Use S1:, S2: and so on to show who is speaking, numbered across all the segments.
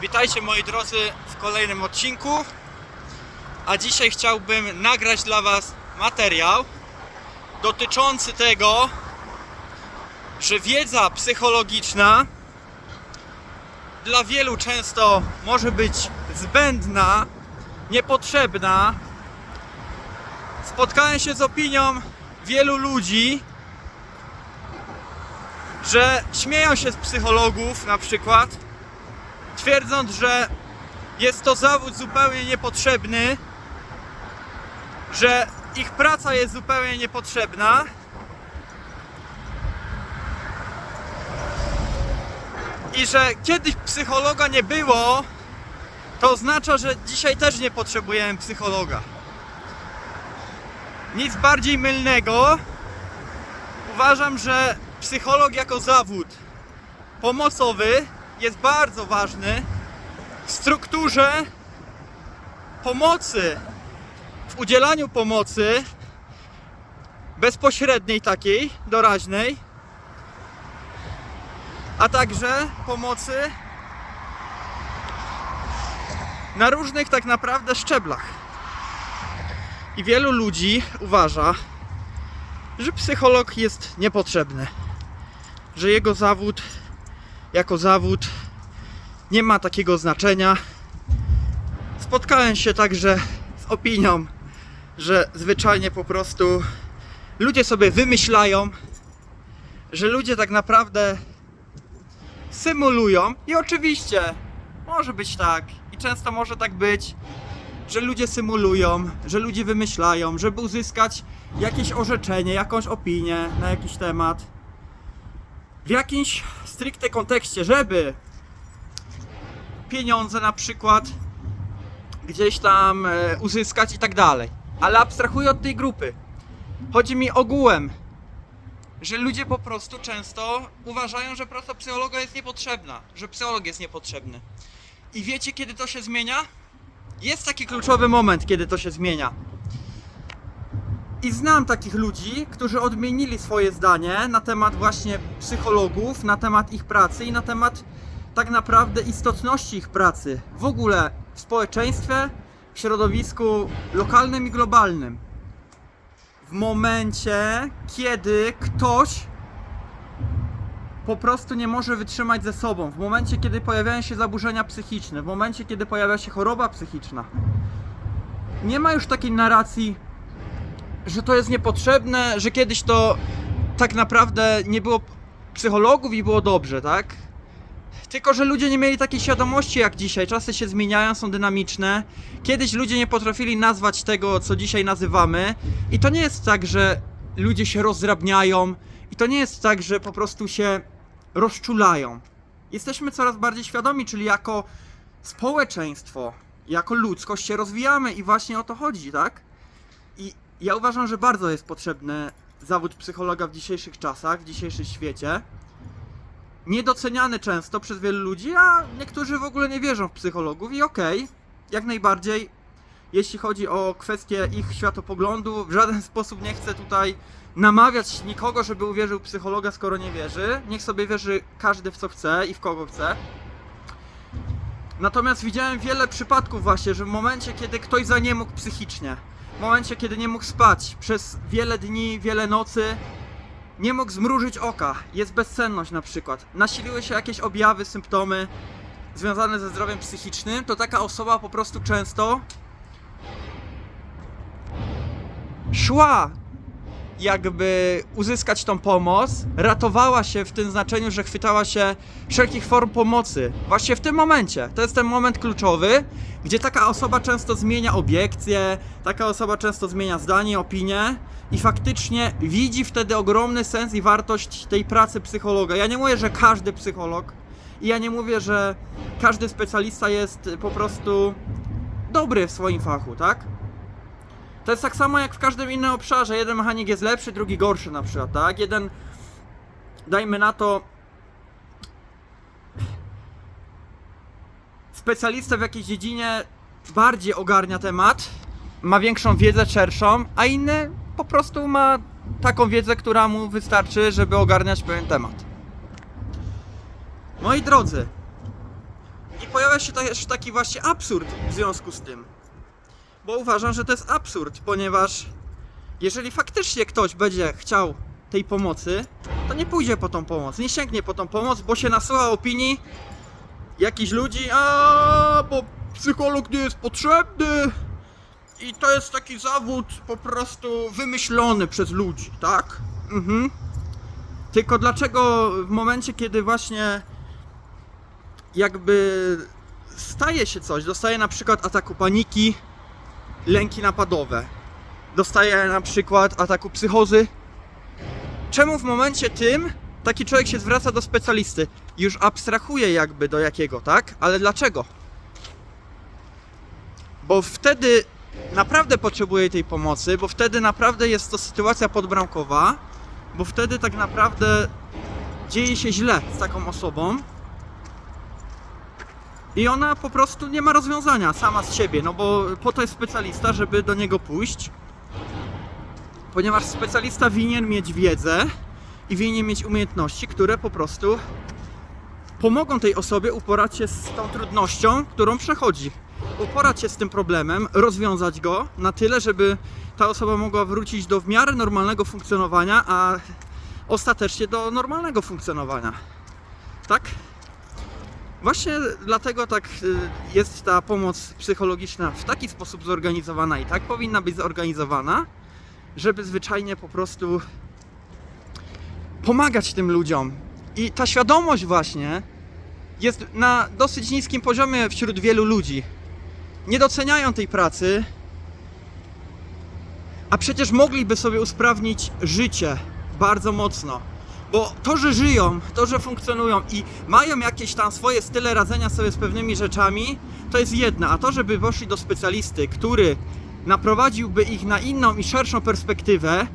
S1: Witajcie moi drodzy w kolejnym odcinku. A dzisiaj chciałbym nagrać dla Was materiał dotyczący tego, że wiedza psychologiczna dla wielu często może być zbędna, niepotrzebna. Spotkałem się z opinią wielu ludzi, że śmieją się z psychologów na przykład, twierdząc, że jest to zawód zupełnie niepotrzebny, że ich praca jest zupełnie niepotrzebna. I że kiedyś psychologa nie było, to oznacza, że dzisiaj też nie potrzebujemy psychologa. Nic bardziej mylnego. Uważam, że psycholog jako zawód pomocowy jest bardzo ważny w strukturze pomocy, w udzielaniu pomocy bezpośredniej takiej, doraźnej, a także pomocy na różnych tak naprawdę szczeblach. I wielu ludzi uważa, że psycholog jest niepotrzebny, że jego zawód jako zawód. Nie ma takiego znaczenia. Spotkałem się także z opinią, że zwyczajnie po prostu ludzie sobie wymyślają, że ludzie tak naprawdę symulują. I oczywiście może być tak. I często może tak być, że ludzie symulują, że ludzie wymyślają, żeby uzyskać jakieś orzeczenie, jakąś opinię na jakiś temat w jakimś stricte kontekście, żeby pieniądze na przykład gdzieś tam e, uzyskać i tak dalej. Ale abstrahuję od tej grupy. Chodzi mi ogółem, że ludzie po prostu często uważają, że praca psychologa jest niepotrzebna, że psycholog jest niepotrzebny. I wiecie, kiedy to się zmienia? Jest taki kluczowy moment, kiedy to się zmienia. I znam takich ludzi, którzy odmienili swoje zdanie na temat właśnie psychologów, na temat ich pracy i na temat tak naprawdę istotności ich pracy w ogóle w społeczeństwie, w środowisku lokalnym i globalnym. W momencie, kiedy ktoś po prostu nie może wytrzymać ze sobą, w momencie, kiedy pojawiają się zaburzenia psychiczne, w momencie, kiedy pojawia się choroba psychiczna, nie ma już takiej narracji, że to jest niepotrzebne, że kiedyś to tak naprawdę nie było psychologów i było dobrze, tak? Tylko, że ludzie nie mieli takiej świadomości jak dzisiaj. Czasy się zmieniają, są dynamiczne. Kiedyś ludzie nie potrafili nazwać tego, co dzisiaj nazywamy. I to nie jest tak, że ludzie się rozdrabniają. I to nie jest tak, że po prostu się rozczulają. Jesteśmy coraz bardziej świadomi, czyli jako społeczeństwo, jako ludzkość się rozwijamy i właśnie o to chodzi, tak? Ja uważam, że bardzo jest potrzebny zawód psychologa w dzisiejszych czasach, w dzisiejszym świecie. Niedoceniany często przez wielu ludzi, a niektórzy w ogóle nie wierzą w psychologów i okej, jak najbardziej. Jeśli chodzi o kwestie ich światopoglądu, w żaden sposób nie chcę tutaj namawiać nikogo, żeby uwierzył psychologa, skoro nie wierzy. Niech sobie wierzy każdy w co chce i w kogo chce. Natomiast widziałem wiele przypadków właśnie, że w momencie, kiedy ktoś zaniemógł psychicznie, w momencie, kiedy nie mógł spać przez wiele dni, wiele nocy, nie mógł zmrużyć oka, jest bezsenność na przykład, nasiliły się jakieś objawy, symptomy związane ze zdrowiem psychicznym, to taka osoba po prostu często szła jakby uzyskać tą pomoc, ratowała się w tym znaczeniu, że chwytała się wszelkich form pomocy. Właśnie w tym momencie. To jest ten moment kluczowy, gdzie taka osoba często zmienia obiekcje, taka osoba często zmienia zdanie, opinię i faktycznie widzi wtedy ogromny sens i wartość tej pracy psychologa. Ja nie mówię, że każdy psycholog i ja nie mówię, że każdy specjalista jest po prostu dobry w swoim fachu, tak? To jest tak samo jak w każdym innym obszarze. Jeden mechanik jest lepszy, drugi gorszy na przykład, tak? Jeden, dajmy na to, specjalista w jakiejś dziedzinie bardziej ogarnia temat, ma większą wiedzę, szerszą, a inny po prostu ma taką wiedzę, która mu wystarczy, żeby ogarniać pewien temat. Moi drodzy, i pojawia się też taki właśnie absurd w związku z tym. Bo uważam, że to jest absurd, ponieważ jeżeli faktycznie ktoś będzie chciał tej pomocy, to nie pójdzie po tą pomoc, nie sięgnie po tą pomoc, bo się nasłucha opinii jakichś ludzi, a bo psycholog nie jest potrzebny i to jest taki zawód po prostu wymyślony przez ludzi, tak? Mhm. Tylko dlaczego w momencie, kiedy właśnie jakby staje się coś, dostaje na przykład ataku paniki, lęki napadowe, dostaje na przykład ataku psychozy, czemu w momencie tym taki człowiek się zwraca do specjalisty? Już abstrahuje jakby do jakiego, tak? Ale dlaczego? Bo wtedy naprawdę potrzebuje tej pomocy, bo wtedy naprawdę jest to sytuacja podbramkowa, bo wtedy tak naprawdę dzieje się źle z taką osobą i ona po prostu nie ma rozwiązania sama z siebie, no bo po to jest specjalista, żeby do niego pójść, ponieważ specjalista winien mieć wiedzę i winien mieć umiejętności, które po prostu pomogą tej osobie uporać się z tą trudnością, którą przechodzi. Uporać się z tym problemem, rozwiązać go na tyle, żeby ta osoba mogła wrócić do w miarę normalnego funkcjonowania, a ostatecznie do normalnego funkcjonowania. Tak? Właśnie dlatego tak y, jest ta pomoc psychologiczna w taki sposób zorganizowana i tak powinna być zorganizowana, żeby zwyczajnie po prostu pomagać tym ludziom. I ta świadomość właśnie jest na dosyć niskim poziomie wśród wielu ludzi. Nie doceniają tej pracy, a przecież mogliby sobie usprawnić życie bardzo mocno. Bo to, że żyją, to, że funkcjonują i mają jakieś tam swoje style radzenia sobie z pewnymi rzeczami, to jest jedna. A to, żeby poszli do specjalisty, który naprowadziłby ich na inną i szerszą perspektywę,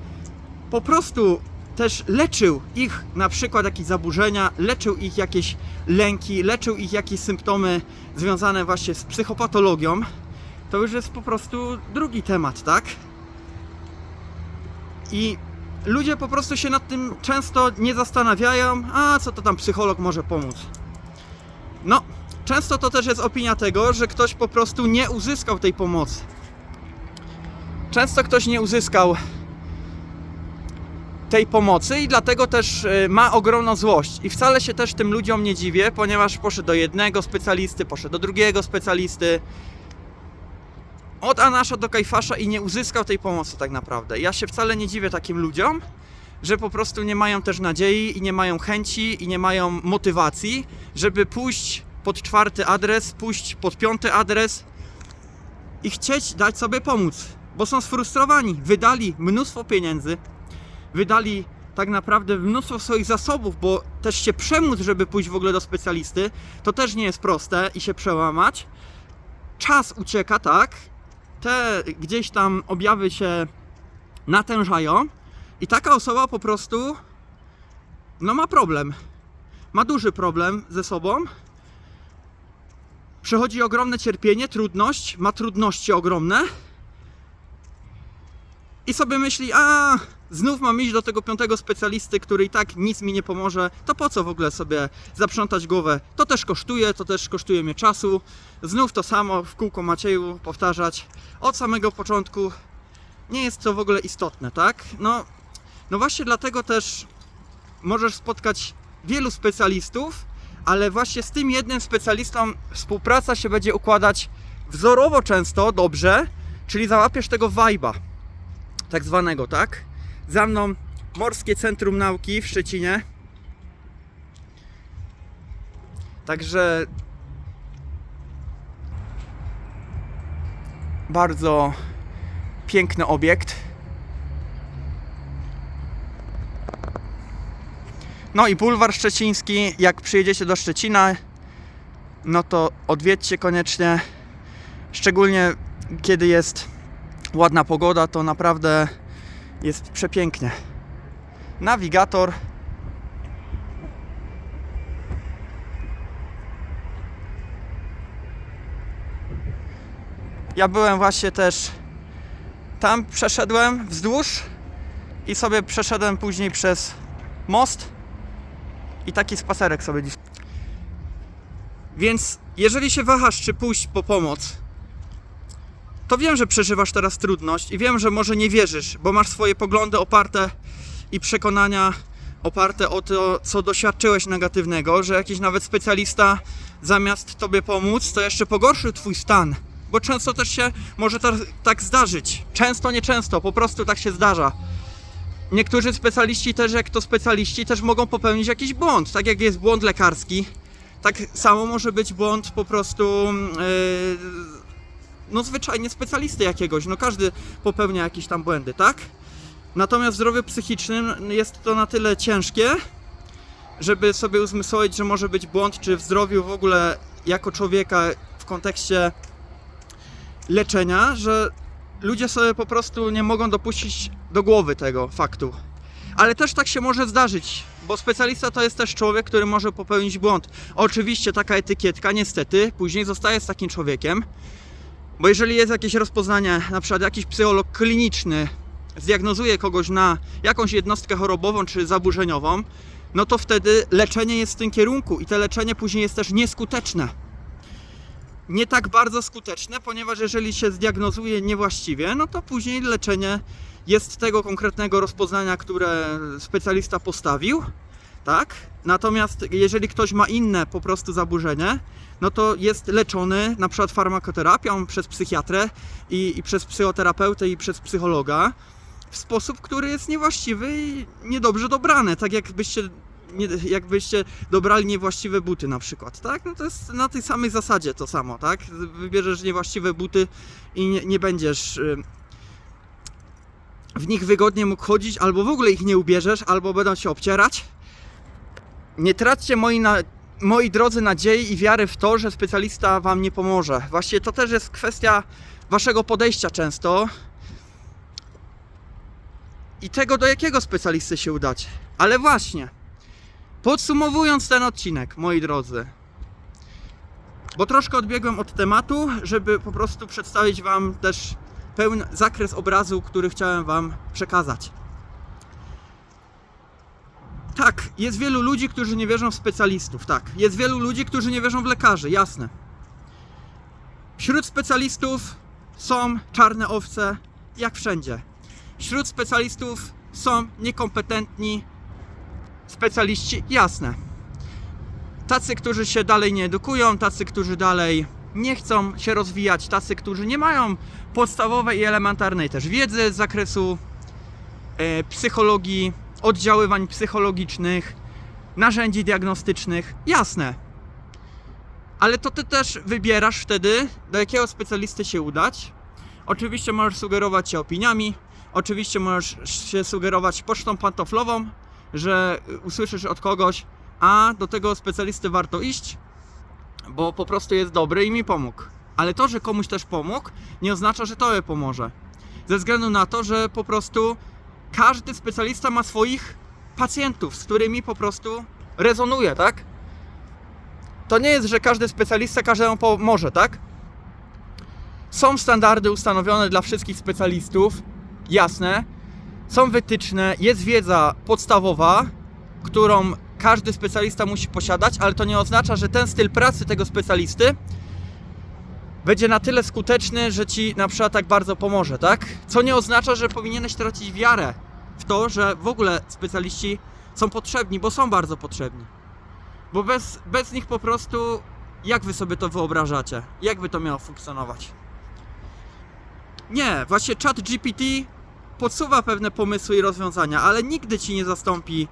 S1: po prostu też leczył ich na przykład jakieś zaburzenia, leczył ich jakieś lęki, leczył ich jakieś symptomy związane właśnie z psychopatologią, to już jest po prostu drugi temat, tak? I ludzie po prostu się nad tym często nie zastanawiają, a co to tam psycholog może pomóc. No, często to też jest opinia tego, że ktoś po prostu nie uzyskał tej pomocy. Często ktoś nie uzyskał tej pomocy i dlatego też y, ma ogromną złość. I wcale się też tym ludziom nie dziwię, ponieważ poszedł do jednego specjalisty, poszedł do drugiego specjalisty. Od Anasza do Kajfasza i nie uzyskał tej pomocy tak naprawdę. Ja się wcale nie dziwię takim ludziom, że po prostu nie mają też nadziei i nie mają chęci i nie mają motywacji, żeby pójść pod czwarty adres, pójść pod piąty adres i chcieć dać sobie pomóc, bo są sfrustrowani. Wydali mnóstwo pieniędzy, wydali tak naprawdę mnóstwo swoich zasobów, bo też się przemóc, żeby pójść w ogóle do specjalisty, to też nie jest proste i się przełamać. Czas ucieka, tak? Te gdzieś tam objawy się natężają i taka osoba po prostu no ma problem. Ma duży problem ze sobą. Przechodzi ogromne cierpienie, trudność, ma trudności ogromne i sobie myśli, a znów mam iść do tego piątego specjalisty, który i tak nic mi nie pomoże, to po co w ogóle sobie zaprzątać głowę? To też kosztuje, to też kosztuje mnie czasu. Znów to samo w kółko Macieju powtarzać od samego początku. Nie jest to w ogóle istotne, tak? No, no właśnie dlatego też możesz spotkać wielu specjalistów, ale właśnie z tym jednym specjalistą współpraca się będzie układać wzorowo często, dobrze, czyli załapiesz tego vibe'a tak zwanego, tak? Za mną Morskie Centrum Nauki w Szczecinie. Także bardzo piękny obiekt. No i bulwar szczeciński, jak przyjedziecie do Szczecina, no to odwiedźcie koniecznie. Szczególnie kiedy jest ładna pogoda, to naprawdę jest przepięknie. Nawigator. Ja byłem właśnie też tam, przeszedłem wzdłuż i sobie przeszedłem później przez most i taki spacerek sobie dziś. Więc jeżeli się wahasz, czy pójść po pomoc, to wiem, że przeżywasz teraz trudność i wiem, że może nie wierzysz, bo masz swoje poglądy oparte i przekonania oparte o to, co doświadczyłeś negatywnego, że jakiś nawet specjalista zamiast tobie pomóc, to jeszcze pogorszy twój stan. Bo często też się może tak, tak zdarzyć. Często, nieczęsto, po prostu tak się zdarza. Niektórzy specjaliści też, jak to specjaliści, też mogą popełnić jakiś błąd. Tak jak jest błąd lekarski, tak samo może być błąd po prostu yy, no zwyczajnie specjalisty jakiegoś. No każdy popełnia jakieś tam błędy, tak? Natomiast w zdrowiu psychicznym jest to na tyle ciężkie, żeby sobie uzmysłowić, że może być błąd, czy w zdrowiu w ogóle jako człowieka w kontekście leczenia, że ludzie sobie po prostu nie mogą dopuścić do głowy tego faktu. Ale też tak się może zdarzyć, bo specjalista to jest też człowiek, który może popełnić błąd. Oczywiście taka etykietka niestety później zostaje z takim człowiekiem, bo jeżeli jest jakieś rozpoznanie, na przykład jakiś psycholog kliniczny zdiagnozuje kogoś na jakąś jednostkę chorobową czy zaburzeniową, no to wtedy leczenie jest w tym kierunku i to leczenie później jest też nieskuteczne. Nie tak bardzo skuteczne, ponieważ jeżeli się zdiagnozuje niewłaściwie, no to później leczenie jest tego konkretnego rozpoznania, które specjalista postawił, tak? Natomiast jeżeli ktoś ma inne po prostu zaburzenie, no to jest leczony na przykład farmakoterapią przez psychiatrę i, i przez psychoterapeutę i przez psychologa w sposób, który jest niewłaściwy i niedobrze dobrany, tak jakbyście, nie, jakbyście dobrali niewłaściwe buty na przykład, tak? No to jest na tej samej zasadzie to samo, tak? Wybierzesz niewłaściwe buty i nie, nie będziesz y, w nich wygodnie mógł chodzić, albo w ogóle ich nie ubierzesz, albo będą się obcierać. Nie traćcie moi, na, moi drodzy nadziei i wiary w to, że specjalista wam nie pomoże. Właściwie to też jest kwestia waszego podejścia często i tego, do jakiego specjalisty się udacie. Ale właśnie, podsumowując ten odcinek, moi drodzy, bo troszkę odbiegłem od tematu, żeby po prostu przedstawić Wam też pełny zakres obrazu, który chciałem Wam przekazać. Tak, jest wielu ludzi, którzy nie wierzą w specjalistów, tak. Jest wielu ludzi, którzy nie wierzą w lekarzy, jasne. Wśród specjalistów są czarne owce, jak wszędzie. Wśród specjalistów są niekompetentni specjaliści, jasne. Tacy, którzy się dalej nie edukują, tacy, którzy dalej nie chcą się rozwijać, tacy, którzy nie mają podstawowej i elementarnej też wiedzy z zakresu e, psychologii, oddziaływań psychologicznych, narzędzi diagnostycznych, jasne. Ale to ty też wybierasz wtedy, do jakiego specjalisty się udać. Oczywiście możesz sugerować się opiniami, oczywiście możesz się sugerować pocztą pantoflową, że usłyszysz od kogoś, a do tego specjalisty warto iść, bo po prostu jest dobry i mi pomógł. Ale to, że komuś też pomógł, nie oznacza, że tobie pomoże. Ze względu na to, że po prostu każdy specjalista ma swoich pacjentów, z którymi po prostu rezonuje, tak? To nie jest, że każdy specjalista każdemu pomoże, tak? Są standardy ustanowione dla wszystkich specjalistów, jasne. Są wytyczne, jest wiedza podstawowa, którą każdy specjalista musi posiadać, ale to nie oznacza, że ten styl pracy tego specjalisty będzie na tyle skuteczny, że ci na przykład tak bardzo pomoże, tak? Co nie oznacza, że powinieneś tracić wiarę w to, że w ogóle specjaliści są potrzebni, bo są bardzo potrzebni. Bo bez, bez nich po prostu, jak wy sobie to wyobrażacie? Jak by to miało funkcjonować? Nie, właśnie chat GPT podsuwa pewne pomysły i rozwiązania, ale nigdy ci nie zastąpi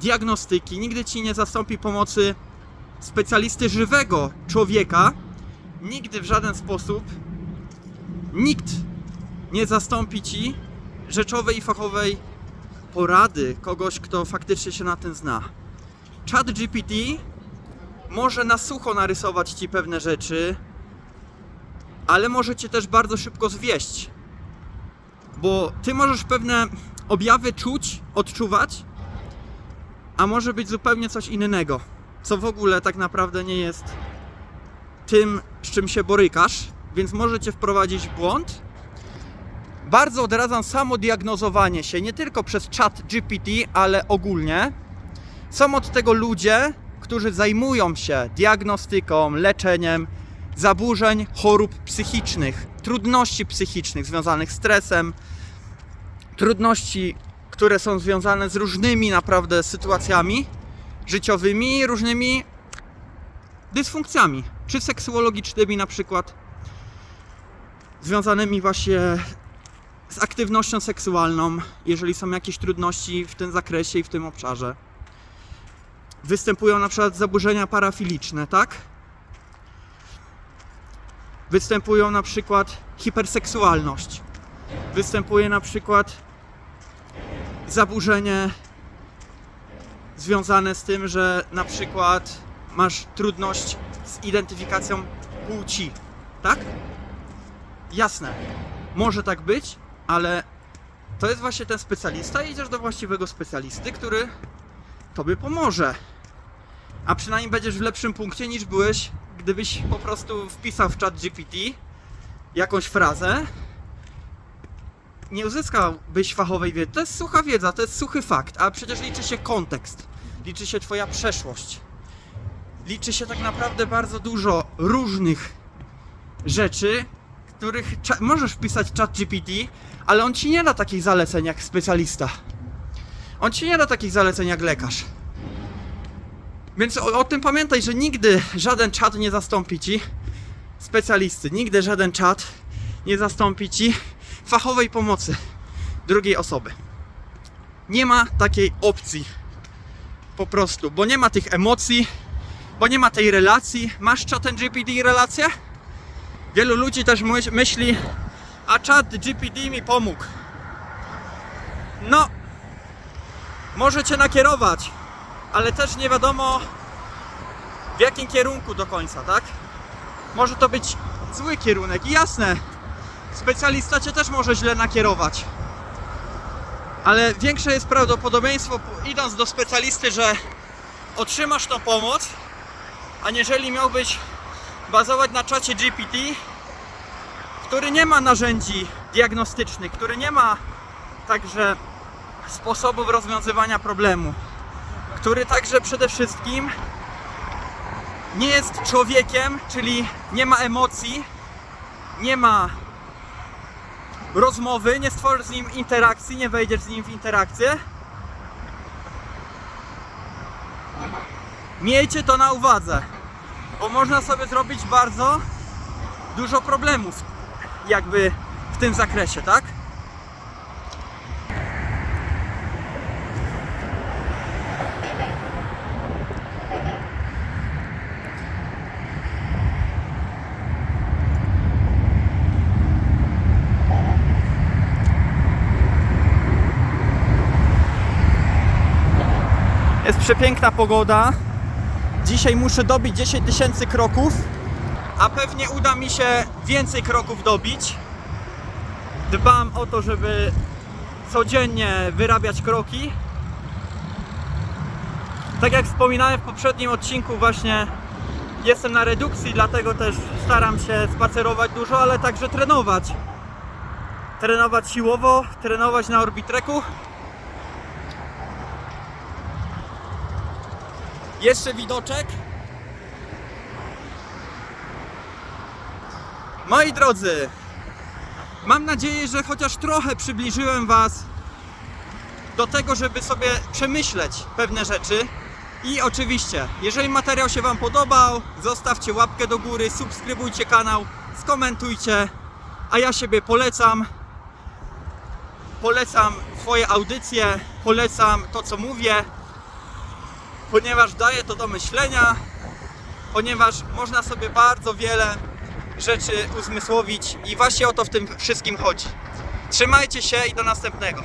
S1: diagnostyki, nigdy ci nie zastąpi pomocy specjalisty żywego człowieka, nigdy w żaden sposób nikt nie zastąpi ci rzeczowej i fachowej porady kogoś, kto faktycznie się na tym zna. Chat GPT może na sucho narysować ci pewne rzeczy, ale może cię też bardzo szybko zwieść. Bo ty możesz pewne objawy czuć, odczuwać, a może być zupełnie coś innego, co w ogóle tak naprawdę nie jest tym, z czym się borykasz, więc może cię wprowadzić w błąd. Bardzo odradzam samo diagnozowanie się, nie tylko przez chat GPT, ale ogólnie. Są od tego ludzie, którzy zajmują się diagnostyką, leczeniem zaburzeń chorób psychicznych, trudności psychicznych związanych z stresem, trudności, które są związane z różnymi naprawdę sytuacjami życiowymi, różnymi dysfunkcjami, czy seksuologicznymi na przykład, związanymi właśnie z aktywnością seksualną, jeżeli są jakieś trudności w tym zakresie i w tym obszarze. Występują na przykład zaburzenia parafiliczne, tak? Występują na przykład hiperseksualność. Występuje na przykład zaburzenie związane z tym, że na przykład masz trudność z identyfikacją płci, tak? Jasne, może tak być, ale to jest właśnie ten specjalista i idziesz do właściwego specjalisty, który tobie pomoże. A przynajmniej będziesz w lepszym punkcie niż byłeś, gdybyś po prostu wpisał w chat GPT jakąś frazę. Nie uzyskałbyś fachowej wiedzy. To jest sucha wiedza, to jest suchy fakt, a przecież liczy się kontekst, liczy się twoja przeszłość. Liczy się tak naprawdę bardzo dużo różnych rzeczy, których możesz wpisać chat GPT, ale on ci nie da takich zaleceń jak specjalista. On ci nie da takich zaleceń jak lekarz. Więc o, o tym pamiętaj, że nigdy żaden czat nie zastąpi ci specjalisty. Nigdy żaden czat nie zastąpi ci fachowej pomocy drugiej osoby. Nie ma takiej opcji. Po prostu, bo nie ma tych emocji, bo nie ma tej relacji. Masz czatem GPT relację? Wielu ludzi też myśl- myśli, a czat GPT mi pomógł. No, może cię nakierować, ale też nie wiadomo w jakim kierunku do końca, tak? Może to być zły kierunek i jasne, specjalista cię też może źle nakierować. Ale większe jest prawdopodobieństwo, idąc do specjalisty, że otrzymasz tą pomoc, aniżeli miałbyś bazować na czacie GPT, który nie ma narzędzi diagnostycznych, który nie ma także sposobów rozwiązywania problemu, który także przede wszystkim nie jest człowiekiem, czyli nie ma emocji, nie ma rozmowy, nie stworzysz z nim interakcji, nie wejdziesz z nim w interakcję. Miejcie to na uwadze, bo można sobie zrobić bardzo dużo problemów jakby w tym zakresie, tak? Jest przepiękna pogoda. Dzisiaj muszę dobić 10 tysięcy kroków, a pewnie uda mi się więcej kroków dobić. Dbam o to, żeby codziennie wyrabiać kroki. Tak jak wspominałem w poprzednim odcinku, właśnie jestem na redukcji, dlatego też staram się spacerować dużo, ale także trenować. Trenować siłowo, trenować na orbitreku. Jeszcze widoczek. Moi drodzy, mam nadzieję, że chociaż trochę przybliżyłem Was do tego, żeby sobie przemyśleć pewne rzeczy. I oczywiście, jeżeli materiał się Wam podobał, zostawcie łapkę do góry, subskrybujcie kanał, skomentujcie, a ja siebie polecam. Polecam swoje audycje, polecam to, co mówię ponieważ daje to do myślenia, ponieważ można sobie bardzo wiele rzeczy uzmysłowić i właśnie o to w tym wszystkim chodzi. Trzymajcie się i do następnego.